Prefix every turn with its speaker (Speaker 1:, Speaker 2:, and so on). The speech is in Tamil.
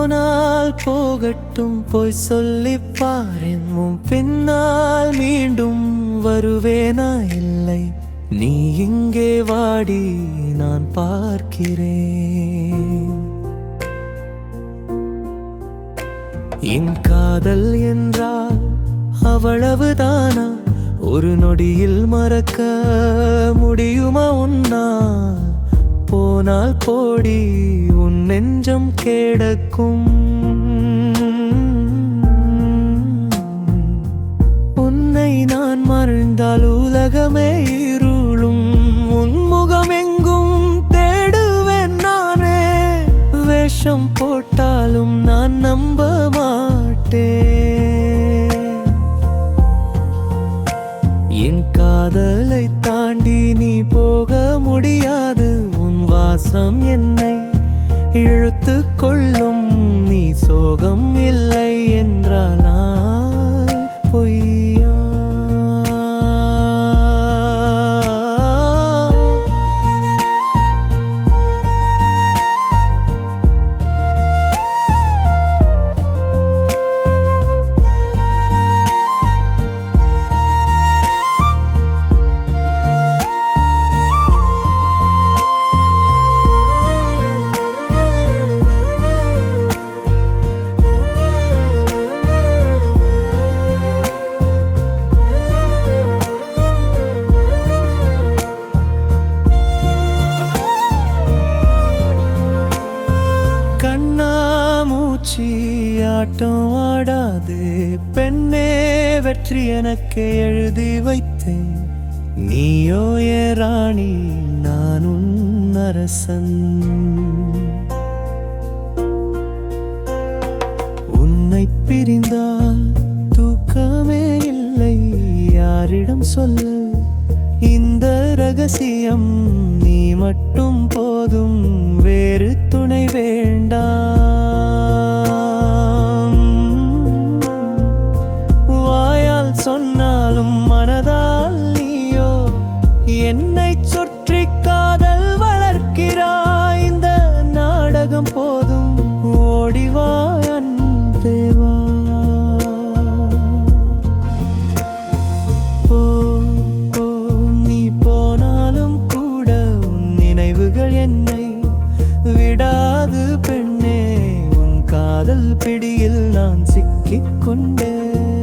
Speaker 1: போனால் போகட்டும் போய் சொல்லி பாரேன். உன் பின்னால் மீண்டும் வருவேனா இல்லை. நீ இங்கே வாடி நான் பார்க்கிறேன். என் காதல் என்றால் அவ்வளவுதானா? ஒரு நொடியில் மறக்க முடியுமா உன்னால்? போனால் போடி நெஞ்சம் கேடக்கும். உன்னை நான் மறந்தால் உலகமே இருளும். உன்முகம் எங்கும் தேடுவேன் நானே. வேஷம் போட்டாலும் நான் நம்ப மாட்டேன் நீ சோகம் இல்லை என்றால் பெண்ணே வெற்றி எனக்கு எழுதி வைத்தேன் நீயோ ஏ ராணி நான் உன் அரசன். உன்னை பிரிந்தால் தூக்கமே இல்லை யாரிடம் சொல்ல? இந்த ரகசியம் நீ மட்டும் போதும் வேறு துணை வேண்டாம். என்னை சுற்றி காதல் வளர்க்கிறாய். இந்த நாடகம் போதும். ஓடிவா அன்பே என்னை விடாது பெண்ணே. உன் காதல் பிடியில் நான் சிக்கிக் கொண்டேன்